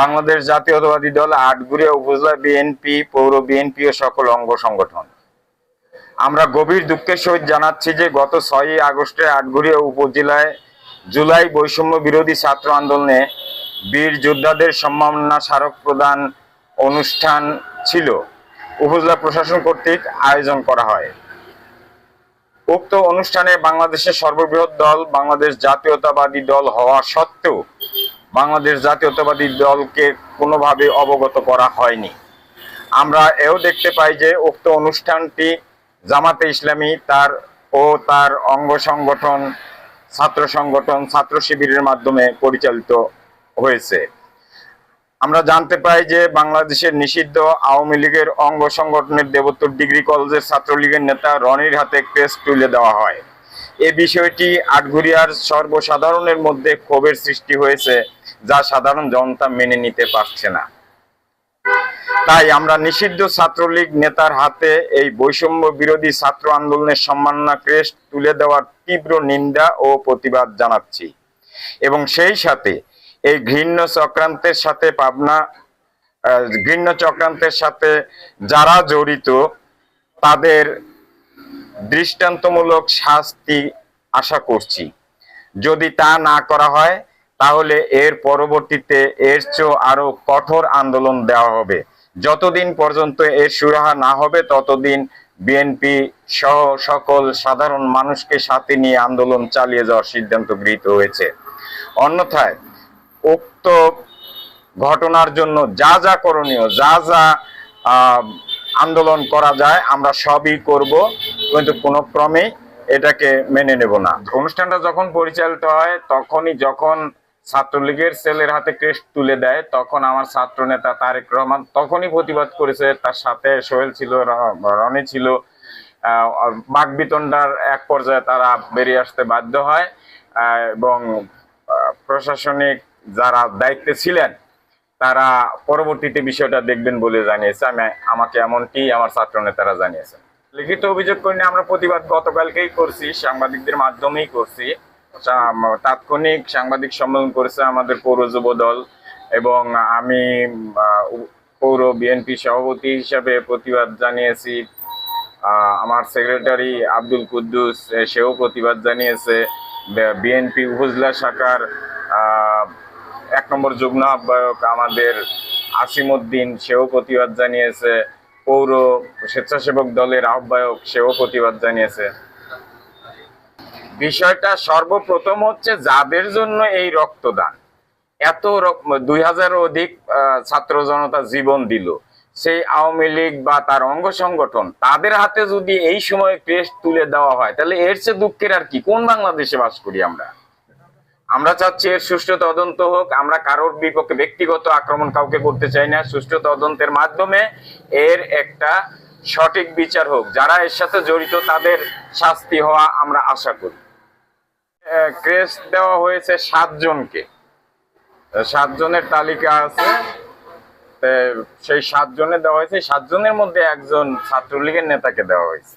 বাংলাদেশ জাতীয়তাবাদী দল আটগুড়িয়া উপজেলা বিএনপি, পৌর বিএনপি ও সকল অঙ্গ সংগঠন। আমরা গভীর দুঃখের সহিত জানাচ্ছি যে গত ছয়ই আগস্টে আটগুড়িয়া উপজেলায় জুলাই বৈষম্য বিরোধী ছাত্র আন্দোলনে বীর যোদ্ধাদের সম্মাননা স্মারক প্রদান অনুষ্ঠান ছিল। উপজেলা প্রশাসন কর্তৃক আয়োজন করা হয়। উক্ত অনুষ্ঠানে বাংলাদেশের সর্ববৃহৎ দল বাংলাদেশ জাতীয়তাবাদী দল হওয়া সত্ত্বেও বাংলাদেশ জাতীয়তাবাদী দলকে কোনোভাবে অবগত করা হয়নি। আমরা এও দেখতে পাই যে উক্ত অনুষ্ঠানটি জামাতে ইসলামী তার ও তার অঙ্গ সংগঠন, ছাত্র সংগঠন, ছাত্র শিবিরের মাধ্যমে পরিচালিত হয়েছে। আমরা জানতে পাই যে বাংলাদেশের নিষিদ্ধ আওয়ামী লীগের অঙ্গ সংগঠনের দেবোত্তর ডিগ্রি কলেজের ছাত্রলীগের নেতা রনির হাতে ক্রেস্ট তুলে দেওয়া হয়। এ বিষয়টি আটঘরিয়ার সর্বসাধারণের মধ্যে ক্ষোভের সৃষ্টি হয়েছে যা সাধারণ জনতা মেনে নিতে পারছে না। তাই আমরা নিষিদ্ধ ছাত্রলীগ নেতার হাতে এই বৈষম্য বিরোধী ছাত্র আন্দোলনের সম্মাননা ক্রেস্ট তুলে দেওয়ার তীব্র নিন্দা ও প্রতিবাদ জানাচ্ছি। এবং সেই সাথে এই ঘৃণ্য চক্রান্তের সাথে পাবনা ঘৃণ্য চক্রান্তের সাথে যারা জড়িত, তাদের দৃষ্টান্তমূলক শাস্তি আশা করছি। যদি তা না করা হয় তাহলে এর পরবর্তীতে এর চেয়েও আরও কঠোর আন্দোলন দেওয়া হবে। যতদিন পর্যন্ত এর সুরাহা না হবে, ততদিন বিএনপি সহ সকল সাধারণ মানুষকে সাথে নিয়ে আন্দোলন চালিয়ে যাওয়ার সিদ্ধান্ত গৃহীত হয়েছে। অন্যথায় উক্ত ঘটনার জন্য যা যা করণীয়, যা যা আন্দোলন করা যায়, আমরা সবই করব, কিন্তু কোনো ক্রমে এটাকে মেনে নেব না। অনুষ্ঠানটা যখন পরিচালিত হয়, তখনই যখন ছাত্রলীগের সেলের হাতে ক্রেস্ট তুলে দেয় তখন আমার ছাত্র নেতা তারেক রহমান তখনই প্রতিবাদ করেছে তার সাথে সোহেল ছিল রনি ছিল আহ, বাকবিতণ্ডার এক পর্যায়ে তারা বেরিয়ে আসতে বাধ্য হয় এবং প্রশাসনিক যারা দায়িত্বে ছিলেন তারা পরবর্তীতে বিষয়টা দেখবেন বলে জানিয়েছে আমি আমাকে এমনটি আমার ছাত্র নেতারা জানিয়েছে লিখিত অভিযোগ করে আমরা প্রতিবাদ গতকালকেই করছি সাংবাদিকদের মাধ্যমেই করছি। তাৎক্ষণিক সাংবাদিক সম্মেলন করেছে আমাদের পৌর যুব দল এবং আমি পৌর বিএনপি সভাপতি হিসাবে প্রতিবাদ জানিয়েছি। আমার সেক্রেটারি আব্দুল কুদ্দুস সেও প্রতিবাদ জানিয়েছে। বিএনপি উপজেলা শাখার এক নম্বর যুগ্ম আহ্বায়ক আমাদের আসিমউদ্দিন সেও প্রতিবাদ জানিয়েছে। পৌর স্বেচ্ছাসেবক দলের আহ্বায়ক, সেও প্রতিবাদ জানিয়েছে। বিষয়টা সর্বপ্রথম হচ্ছে যাদের জন্য এই রক্তদান। এত দুই হাজার অধিক ছাত্র জনতা জীবন দিল। সেই আওয়ামী লীগ বা তার অঙ্গ সংগঠন, তাদের হাতে যদি এই সময় ক্রেস্ট তুলে দেওয়া হয়, তাহলে এর চেয়ে দুঃখের আর কি? কোন বাংলাদেশে বাস করি আমরা? আমরা চাচ্ছি এর সুষ্ঠু তদন্ত হোক, আমরা কারোর বিপক্ষে ব্যক্তিগত আক্রমণ কাউকে করতে চাই না। সুষ্ঠু তদন্তের মাধ্যমে এর একটা সঠিক বিচার হোক। যারা এর সাথে জড়িত, তাদের শাস্তি হওয়া আমরা আশা করি। ক্রেস্ট দেওয়া হয়েছে সাতজনকে। সাতজনের তালিকা আছে। সেই সাতজনে দেওয়া হয়েছে। সাতজনের মধ্যে একজন ছাত্রলীগের নেতাকে দেওয়া হয়েছে।